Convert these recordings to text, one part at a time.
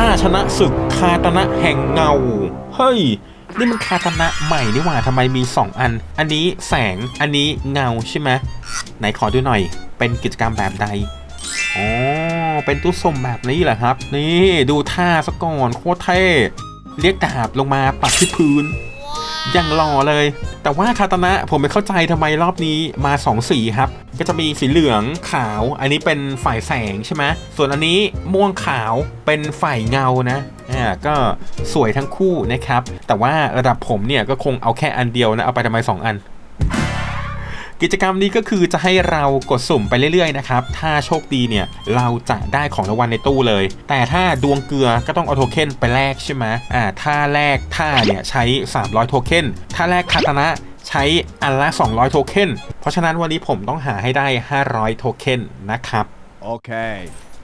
ถ้าชนะศึกคาตนะแห่งเงา เฮ้ย นี่มันคาตนะใหม่นี่หว่าทำไมมี 2 อัน อันนี้แสง อันนี้เงาใช่ไหมไหนขอดูหน่อย เป็นกิจกรรมแบบใด อ๋อ เป็นตู้สมแบบนี้เหรอครับ นี่ดูท่าซะก่อนโคตรเท่ เรียกดาบลงมาปักที่พื้น ยังหล่อเลย แต่ว่าคาตานะผมไม่เข้าใจทำไมรอบนี้มา 2 สีครับ ก็จะมีสีเหลืองขาว อันนี้เป็นฝ่ายแสงใช่ไหมส่วนอันนี้ม่วงขาวเป็นฝ่ายเงานะอ่าก็สวยทั้งคู่นะครับ แต่ว่าระดับผมเนี่ยก็คงเอาแค่อันเดียวนะ เอาไปทำไม 2 อัน กิจกรรมนี้ก็คือจะให้เรากดสุ่มไปเรื่อยๆนะครับ ถ้าโชคดีเนี่ยเราจะได้ของรางวัลในตู้เลย แต่ถ้าดวงเกลือก็ต้องเอาโทเค็นไปแลกใช่ไหมอ่าถ้าแลกท่าเนี่ยใช้ 300 โทเค็นถ้าแลกคาตานะใช้อันละ 200 โทเค็นเพราะฉะนั้นวันนี้ผมต้องหาให้ได้ 500 โทเค็นนะครับ โอเค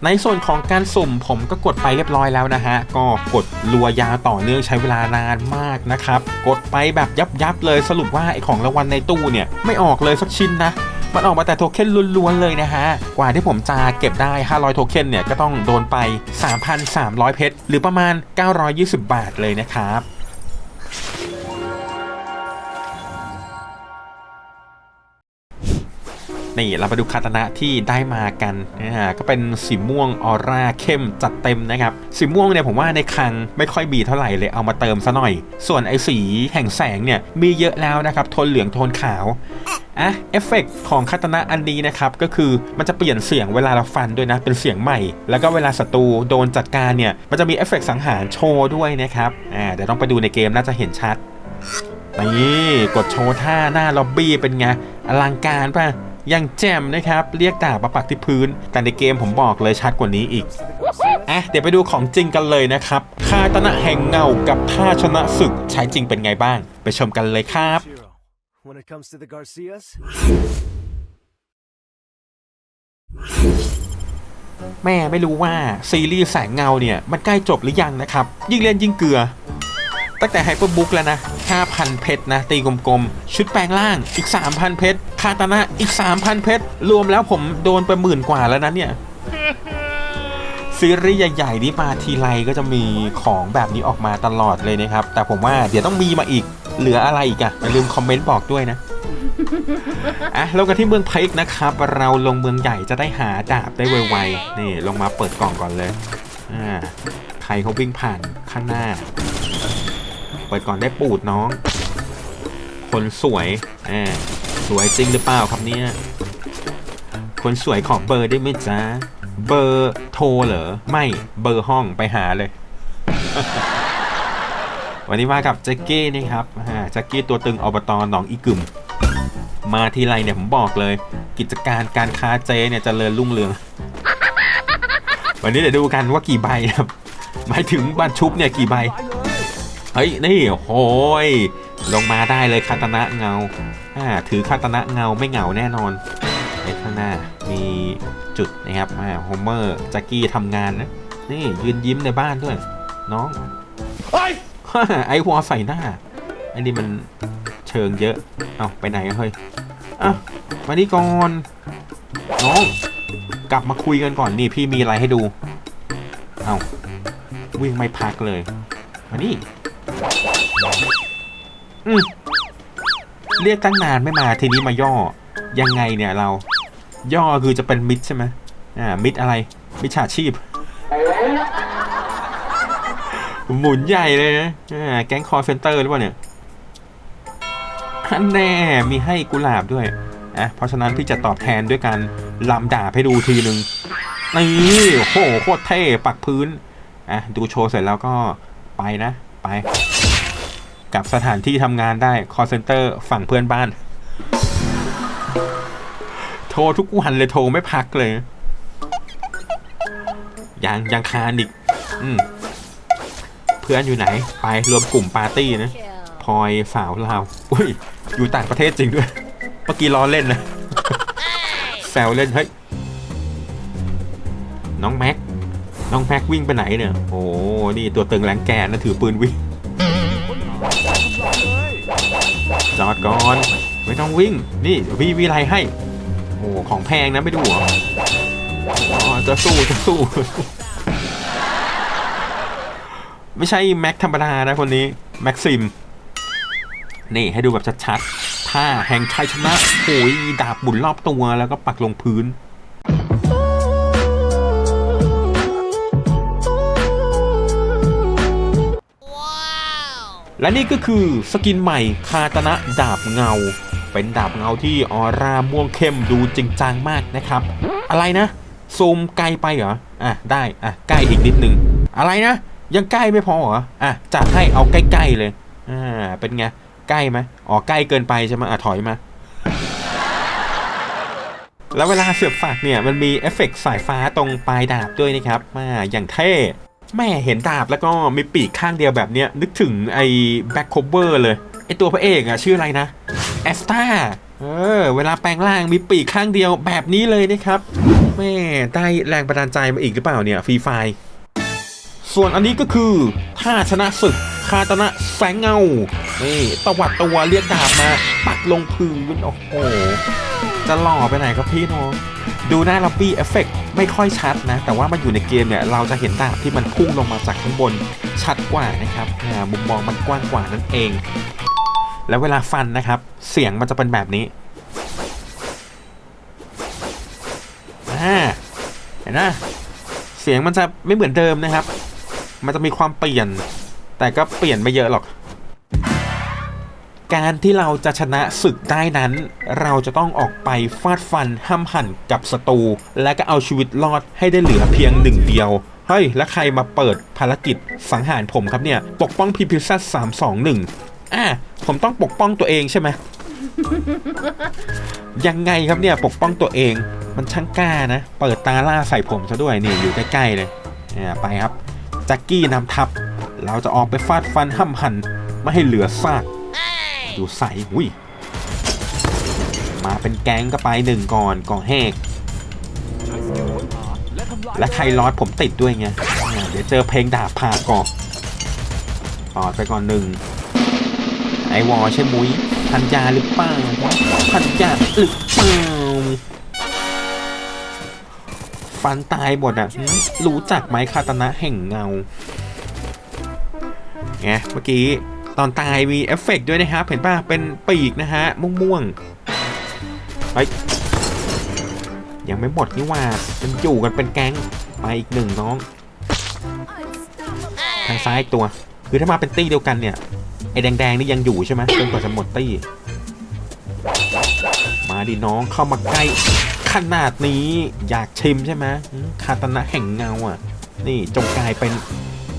ในส่วนของการสุ่มผมก็กดไปเรียบร้อยแล้วนะฮะ ก็กดรัวยาวต่อเนื่องใช้เวลานานมากนะครับ กดไปแบบยับยับเลยสรุปว่าไอของรางวัลในตู้เนี่ย ไม่ออกเลยสักชิ้นนะ มันออกมาแต่โทเค็นล้วนๆเลยนะฮะ กว่าที่ผมจะเก็บได้ 500 โทเค็นเนี่ยก็ต้องโดนไป 3,300 เพชรหรือประมาณ 920 บาทเลยนะครับ นี่เรามาดูคาตานะที่ได้มากันนะฮะก็เป็นสีม่วงออร่าเข้มจัดเต็มนะครับสีม่วงเนี่ยผมว่าในคลังไม่ค่อยมีเท่าไหร่เลยเอามาเติมซะหน่อย ส่วนไอ้สีแห่งแสงเนี่ยมีเยอะแล้วนะครับโทนเหลืองโทนขาวอะเอฟเฟกของคาตานะอันนี้นะครับก็คือมันจะเปลี่ยนเสียงเวลาเราฟันด้วยนะเป็นเสียงใหม่ แล้วก็เวลาศัตรูโดนจัดการเนี่ยมันจะมีเอฟเฟกสังหารโชว์ด้วยนะครับอ่าเดี๋ยวต้องไปดูในเกมน่าจะเห็นชัดนี่กดโชว์ท่าหน้าล็อบบี้เป็นไงอลังการป่ะ ยังแจ่มนะครับ เรียกดาบมาปักที่พื้น แต่ในเกมผมบอกเลยชัดกว่านี้อีกอะเดี๋ยวไปดูของจริงกันเลยนะครับคาตนะแห่งเงากับท่าชนะศึกใช้จริงเป็นไงบ้าง ไปชมกันเลยครับ Shiro, when it comes to the Garcias, แม่ไม่รู้ว่าซีรีส์แสงเงาเนี่ย มันใกล้จบหรือยังนะครับ ยิ่งเล่นยิ่งเกลือ ตั้งแต่ไฮเปอร์บุ๊กแล้วนะ 5,000 เพชรนะ ตีกลมๆ ชุดแปลงร่างอีก 3,000 เพชร คาตานะอีก 3,000 เพชร รวมแล้วผมโดนไปหมื่นกว่าแล้วนะเนี่ย ซีรีส์ใหญ่ๆนี้มาทีไรก็จะมีของแบบนี้ออกมาตลอดเลยนะครับ แต่ผมว่าเดี๋ยวต้องมีมาอีก เหลืออะไรอีกอะอย่าลืมคอมเมนต์บอกด้วยนะอะเรากันที่เมืองเพกนะครับ เราลงเมืองใหญ่จะได้หาดาบได้ไวๆนี่ลงมาเปิดกล่องก่อนเลยอ่าใครเขาวิ่งผ่านข้างหน้า ปิดก่อนได้ปูดน้อง คนสวยแอ่าสวยจริงหรือเปล่าครับเนี่ย คนสวยขอเบอร์ได้ไหมจ๊ะ เบอร์โทรเหรอ ไม่เบอร์ห้องไปหาเลย วันนี้มากับแจ็กกี้นี่ครับแจ็กกี้ตัวตึงอบตหนองอีกึมมาทีไรเนี่ยผมบอกเลย กิจการการค้าเจเนี่ยจเจริญรุ่งเรือง วันนี้เดี๋ยวดูกันว่ากี่ใบนะครับ หมายถึงบัตรชุบเนี่ยกี่ใบ เฮ้ยนี่โอ้ยลงมาได้เลยคาตนะเงาอ่าถือคาตนะเงาไม่เหงาแน่นอนในข้างหน้ามีจุดนะครับอ่าโฮเมอร์แจ็กกี้ทำงานนะนี่ยืนยิ้มในบ้านด้วยน้องไอหัวใส่หน้าไอ้นี่มันเชิงเยอะเอาไปไหนอะเฮ้ยอะมานี่ก่อนน้องกลับมาคุยกันก่อนนี่พี่มีอะไรให้ดูเอาวิ่งไม่พักเลยมานี่ อืมเรียกตั้งนานไม่มาทีนี้มาย่อ ยังไงเนี่ยเรา ย่อคือจะเป็นมิดใช่ไหมอ่ามิดอะไร มิดฉาชีพ หมุนใหญ่เลยนะอ่าแก๊งคอร์เซนเตอร์หรือเปล่าเนี่ยอันแน่มีให้กุหลาบด้วยอะเพราะฉะนั้นพี่จะตอบแทนด้วยการลำดาบให้ดูทีหนึ่งนี่โหโคตรเท่ปักพื้นอะดูโชว์เสร็จแล้วก็ไปนะ ไป กลับสถานที่ทำงานได้คอร์เซนเตอร์ฝั่งเพื่อนบ้าน โทรทุกวันเลยโทรไม่พักเลย ยังยังคานอีกอืมเพื่อนอยู่ไหน ไปรวมกลุ่มปาร์ตี้นะพลอยสาวเราวอุ้ย อยู่ต่างประเทศจริงด้วย เมื่อกี้ล้อเล่นนะแซวเล่น เฮ้ย น้องแม็ก น้องแม็กวิ่งไปไหนเนี่ย โอ้นี่ตัวตึงแรงแกนนะถือปืนวิ่ง จอดก่อน ไม่ต้องวิ่ง นี่เดี๋ยวพี่วิไลให้ โอ้ของแพงนะไม่ดูเหรออ๋อจะสู้จะสู้ ไม่ใช่แม็กธรรมดานะคนนี้แม็กซิม นี่ให้ดูแบบชัดๆท่าแห่งชัยชนะโอ้ยดาบหมุนรอบตัวแล้วก็ปักลงพื้น และนี่ก็คือสกินใหม่คาตนะดาบเงา เป็นดาบเงาที่ออร่าม่วงเข้มดูจริงจังมากนะครับ อะไรนะซูมไกลไปเหรออะได้อะใกล้อีกนิดนึง อะไรนะยังใกล้ไม่พอเหรออะจัดให้เอาใกล้ๆเลยอ่าเป็นไงใกล้ไหมอ๋อใกล้เกินไปใช่ไหมอะถอยมาแล้วเวลาเสียบฝักเนี่ยมันมีเอฟเฟกต์สายฟ้าตรงปลายดาบด้วยนะครับมาอย่างเท่ แม่เห็นดาบแล้วก็มีปีกข้างเดียวแบบเนี้ย นึกถึงไอ้แบ็คโคเวอร์เลย ไอ้ตัวพระเอกอะชื่ออะไรนะแอสตาเออ เวลาแปลงร่างมีปีกข้างเดียวแบบนี้เลยนะครับ แม่ได้แรงบันดาลใจมาอีกหรือเปล่าเนี่ยฟรีไฟส่วนอันนี้ก็คือท่าชนะศึกคาตนะแสงเงานี่ตวัดตัวเรียกดาบมาปักลงพื้นโอ้โหจะหล่อไปไหนครับพี่น้อง ดูหน้าลับบี้เอฟเฟกไม่ค่อยชัดนะ แต่ว่ามันอยู่ในเกมเนี่ย เราจะเห็นดาบที่มันพุ่งลงมาจากข้างบนชัดกว่านะครับอ่มุมมองมันกว้างกว่านั่นเอง แล้วเวลาฟันนะครับ เสียงมันจะเป็นแบบนี้เห็นนะเสียงมันจะไม่เหมือนเดิมนะครับ มันจะมีความเปลี่ยน แต่ก็เปลี่ยนไม่เยอะหรอก การที่เราจะชนะศึกได้นั้น เราจะต้องออกไปฟาดฟันห้ำหั่นกับศัตรูและก็เอาชีวิตรอดให้ได้เหลือเพียงหนึ่งเดียวเฮ้ย แล้วใครมาเปิดภารกิจสังหารผมครับเนี่ย ปกป้องพีพิซัสสามสองหนึ่งอะผมต้องปกป้องตัวเองใช่ไหมยังไงครับเนี่ยปกป้องตัวเอง มันช่างกล้านะ เปิดตาล่าใส่ผมซะด้วยนี่อยู่ใกล้ๆเลยอ่าไปครับ แจ็คกี้นำทัพ เราจะออกไปฟาดฟันห้ำหั่นไม่ให้เหลือซาก ดูใสอุ้ยมาเป็นแก๊งก็ไปหนึ่งก่อนก่อแหกและใครลอดผมติดด้วยไงเดี๋ยวเจอเพลงดาบพาก่อนปอดไปก่อนหนึ่งไอวอใช่มุ้ยพันยาหรือเปล่าพันยาหรือเปล่าฟันตายหมดอะรู้จักไหมคาตนะแห่งเงาไงเมื่อกี้ ตอนตายมีเอฟเฟกต์ด้วยนะครับ เห็นป่ะ เป็นปีกนะฮะ ม่วงๆเฮ้ยยังไม่หมดนี่ว่ามันอยู่กันเป็นแก๊งไปอีกหนึ่งน้อง ทางซ้ายอีกตัว คือถ้ามาเป็นตี้เดียวกันเนี่ย ไอ้แดงๆนี่ยังอยู่ใช่ไหมจนกว่าจะหมดตี้ มาดิน้องเข้ามาใกล้ ขนาดนี้อยากชิมใช่ไหมคาตนะแห่งเงาอะ นี่จงกลายเป็น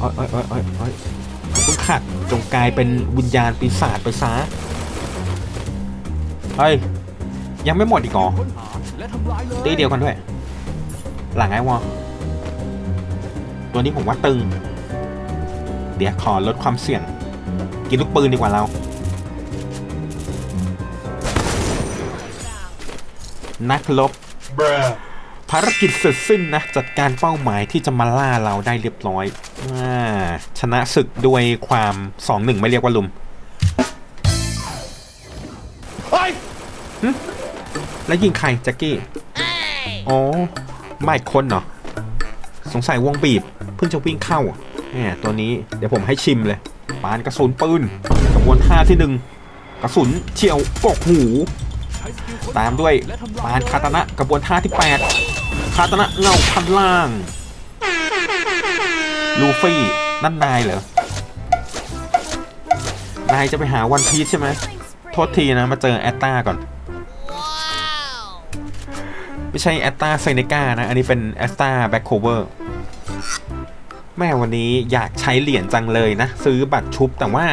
อ้ยอ้ยเอ้ยเอ้ยเอ้ย คุณขัดจงกลายเป็นวิญญาณปีศาจไปซะเฮ้ย ยังไม่หมดอีกเหรอตีเดียวกันด้วย หลังไอ้วอตัวนี้ผมว่าตึง เดี๋ยวขอลดความเสี่ยง กินลูกปืนดีกว่าเรา นักรบภารกิจเสร็จสิ้นนะ จัดการเป้าหมายที่จะมาล่าเราได้เรียบร้อยอา ชนะศึกด้วยความ2-1ไม่เรียกว่าลุมหึแล้วยิงใครแจ็คกี้อ๋อไม่คนเหรอ สงสัยวงบีบ เพิ่งจะวิ่งเข้าแหมตัวนี้เดี๋ยวผมให้ชิมเลย ปานกระสุนปืนกระบวนท่าที่หนึ่งกระสุนเฉียวกกหู ตามด้วยปานคาตนะกระบวนท่าที่ 8 คาตนะเงาพันล่าง ลูฟี่นั่นนายเหรอ นายจะไปหาวันพีชใช่ไหม โทษทีนะมาเจอแอตตาก่อน ไม่ใช่แอตตาไซเนกานะ อันนี้เป็นแอตตาแบ็คโคเวอร์แม่วันนี้อยากใช้เหรียญจังเลยนะ ซื้อบัตรชุบแต่ว่า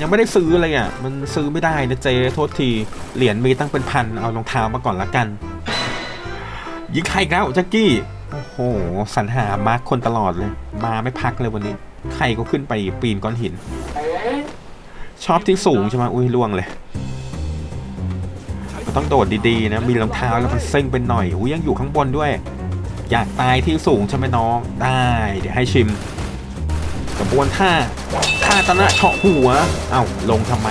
ยังไม่ได้ซื้อเลยอะ มันซื้อไม่ได้นะเจโทษทีเหรียญมีตั้งเป็นพันเอารองเท้ามาก่อนละกัน ยิงใครกแล้วแจ็กกี้ โอ้โหสรรหามาร์คคนตลอดเลย มาไม่พักเลยวันนี้ ใครก็ขึ้นไปปีนก้อนหิน ชอบที่สูงใช่ไหมอุ้ยล่วงเลยต้องโดดดีๆนะ มีรองเท้าแล้วมันเซ็งเป็นหน่อยอุ้ยยังอยู่ข้างบนด้วย อยากตายที่สูงใช่ไหมน้อง ได้ เดี๋ยวให้ชิมกระบวนท่าท่าตะนะเฉาะหัว เอ้าลงทำไม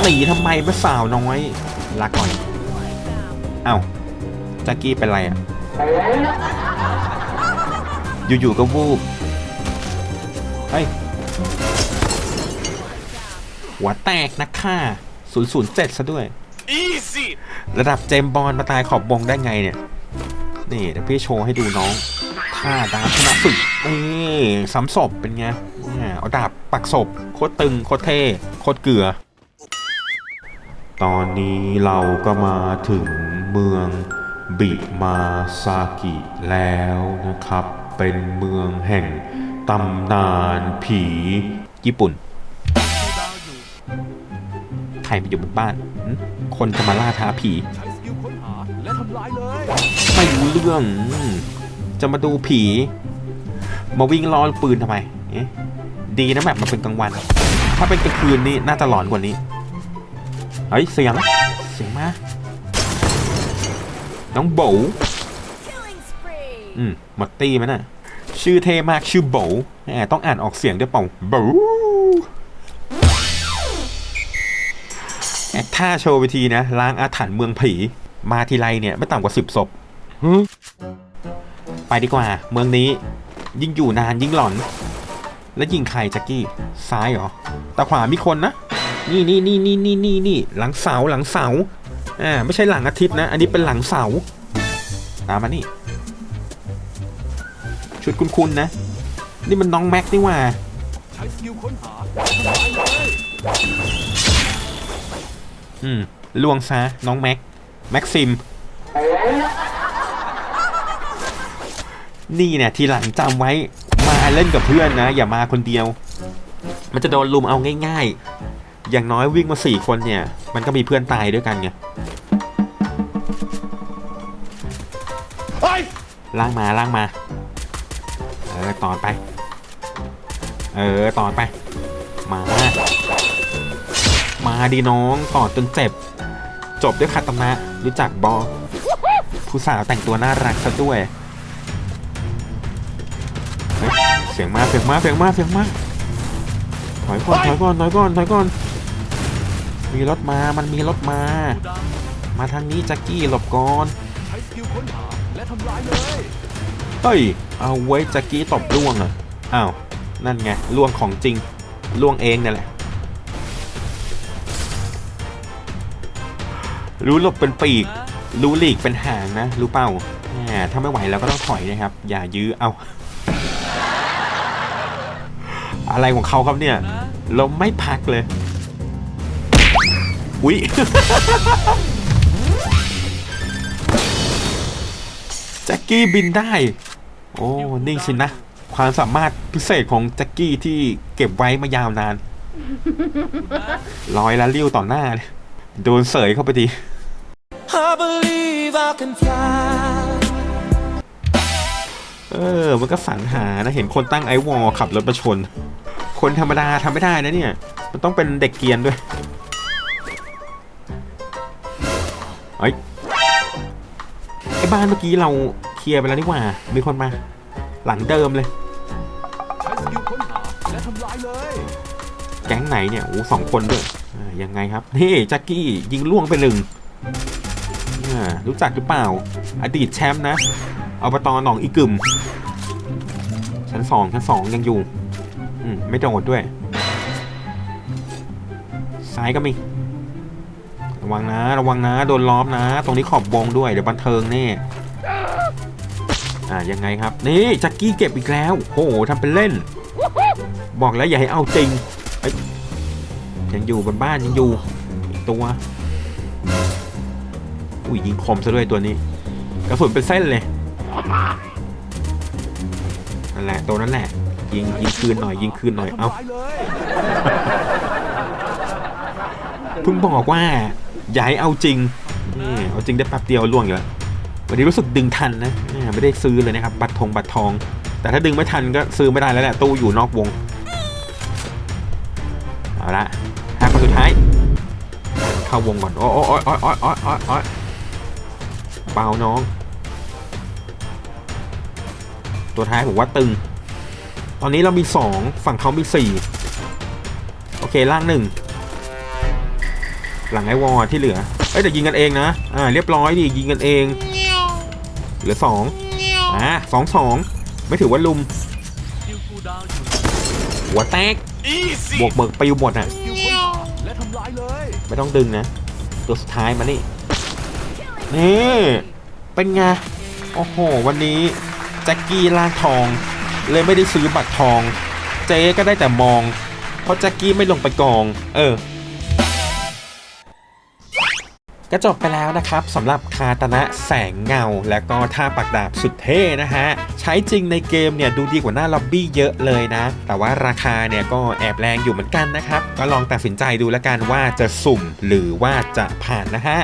หนีทำไมเมื่อสาวน้อยลาก่อน เอ้า จ็กกี้เป็นไรอะอยู่ๆก็วูบเฮ้ยหัวแตกนะค่ะ007 ซะด้วย Easy ระดับเจมส์บอลมาตายขอบบงได้ไงเนี่ย นี่เดี๋ยวพี่โชว์ให้ดูน้องท่าดาบชนะศึกนี่ซ้ำศพเป็นไงเนี่ยเอาดาบปักศพ โคตรตึง โคตรเท่ โคตรเกลือ ตอนนี้เราก็มาถึงเมือง บิมาซากิแล้วนะครับ เป็นเมืองแห่งตำนานผีญี่ปุ่น ใครมาอยู่บนบ้าน คนจะมาล่าท้าผีไม่รู้เรื่อง จะมาดูผี มาวิ่งล้อปืนทำไม ดีนะแบบมันเป็นกลางวัน ถ้าเป็นกลางคืนนี่น่าจะหลอนกว่านี้ เฮ้ย เสียง เสียงมา น้องโบ Killing spree! อืมหมดตี้มันน่ะ ชื่อเท่มากชื่อโบแหมต้องอ่านออกเสียงด้วยเปล่าโบแอคท่าโชว์ไปทีนะ ล้างอาถรรพ์เมืองผี มาทีไรเนี่ย ไม่ต่ำกว่าสิบศพไปดีกว่า เมืองนี้ ยิ่งอยู่นานยิ่งหลอน แล้วยิงใครแจ็กกี้ ซ้ายเหรอแต่ขวามีคนนะ นี่นี่นี่นี่นี่นี่นี่หลังเสาหลังเสา อ่าไม่ใช่หลังอาทิตย์นะ อันนี้เป็นหลังเสาตามมานี่ ชุดคุ้นๆนะ นี่มันน้องแม็กนี่ว่าใช้สกิลค้นหาและทำลายเลยอืมลวงซะน้องแม็ก แม็กซิม นี่เนี่ยทีหลังจำไว้มาเล่นกับเพื่อนนะ อย่ามาคนเดียว มันจะโดนลุมเอาง่าย ๆ อย่างน้อยวิ่งมาสี่คนเนี่ย มันก็มีเพื่อนตายด้วยกันไงเฮ้ยล่างมาล่างมา เออต่อไป เออต่อไป มา มาดีน้องต่อจนเจ็บ จบด้วยคาตานะรู้จักบอผู้สาวแต่งตัวน่ารักซะด้วยเฮ้ยเสียงมาเสียงมาเสียงมาเสียงมาถอยก่อนถอยก่อนถอยก่อนถอยก่อน มีรถมา มันมีรถมา มาทางนี้จ็กกี้หลบก่อนใช้สกิลค้นหาและทำลายเลย เฮ้ย เอาไว้แจ็กกี้ตบล่วงเหรออ้าว นั่นไงล่วงของจริงล่วงเองนั่แหละ รู้หลบเป็นปีก รู้หลีกเป็นหางนะ รู้เปล่าแหมถ้าไม่ไหวแล้วก็ต้องถอยนะครับ อย่ายื้อ เอา อะไรของเขาครับเนี่ยลมไม่พักเลย อุ๊ยแจ็คกี้บินได้ โอ้ นี่สินะ ความสามารถพิเศษของแจ็คกี้ที่เก็บไว้มายาวนานลอยละลิ้วต่อหน้า โดนเสยเข้าไปดี I believe I can fly. เออ มันก็สรรหานะ เห็นคนตั้งไอวอลขับรถมาชน คนธรรมดาทำไม่ได้นะเนี่ย มันต้องเป็นเด็กเกียนด้วย เฮ้ยไอ้บ้านเมื่อกี้เราเคลียร์ไปแล้วนี่หว่า มีคนมา หลังเดิมเลย ใช้สกิลค้นหาและทำลายเลย แก๊งไหนเนี่ยโอ้สองคนด้วยอ่ายังไงครับนี่แจ็คกี้ยิงล่วงไปหนึ่งอ่ารู้จักหรือเปล่า อดีตแชมป์นะอบตหนองอีกึมชั้นสองชั้นสองยังอยู่ อืมไม่โดดด้วย ซ้ายก็มี วังนะ ระวังนะ โดนล้อมนะ ตรงนี้ขอบวงด้วย เดี๋ยวบันเทิงแน่อ่ายังไงครับ นี่จ็คกี้เก็บอีกแล้วโอ้โหทำเป็นเล่น บอกแล้วอย่าให้เอาจริงยังอยู่บนบ้านยังอยู่อตัวอุ้ยยิงคมซะด้วยตัวนี้กระสุนเป็นเส้นเลยนั่นแหละตัวนั้นแหละ ยิงยิงคืนหน่อยยิงคืนหน่อยเอาเพิ่งบอกว่า อย่าให้เอาจริงนี่เอาจริงได้แป๊บเดียวล่วงอยู่แล้ววันนี้รู้สึกดึงทันนะไม่ได้ซื้อเลยนะครับ บัตรทองบัตรทอง แต่ถ้าดึงไม่ทันก็ซื้อไม่ได้แล้วแหละตู้อยู่นอกวง เอาละห้าคนสุดท้าย เข้าวงก่อน โอ้โอ้โอ้โอ้โอ้โอ้โอ้โอ้เบาน้อง ตัวท้ายผมว่าตึง ตอนนี้เรามีสองฝั่งเขามีสี่โอเคล่างหนึ่ง หลังไอวอลที่เหลือ เอ้ยแต่ยิงกันเองนะ อ่าเรียบร้อยดิยิงกันเอง เหลือสองอ่าสองสองไม่ถือว่าลุมสกิลคูลดาวน์อยู่หัวแตก บวกเบิกปิวหมดอะสกิลค้นหาและทำลายเลยไม่ต้องดึงนะ ตัวสุดท้ายมานี่ นี่ เป็นไง โอ้โห วันนี้แจ็คกี้ล่างทอง เลยไม่ได้ซื้อบัตรทอง เจ๊ก็ได้แต่มอง เพราะแจ็คกี้ไม่ลงไปกอง เออ ก็จบไปแล้วนะครับสำหรับคาตนะแสงเงา และก็ท่าปักดาบสุดเท่นะฮะ ใช้จริงในเกมเนี่ยดูดีกว่าหน้าล็อบบี้เยอะเลยนะ แต่ว่าราคาเนี่ยก็แอบแรงอยู่เหมือนกันนะครับ ก็ลองตัดสินใจดูแล้วกันว่าจะสุ่มหรือว่าจะผ่านนะฮะ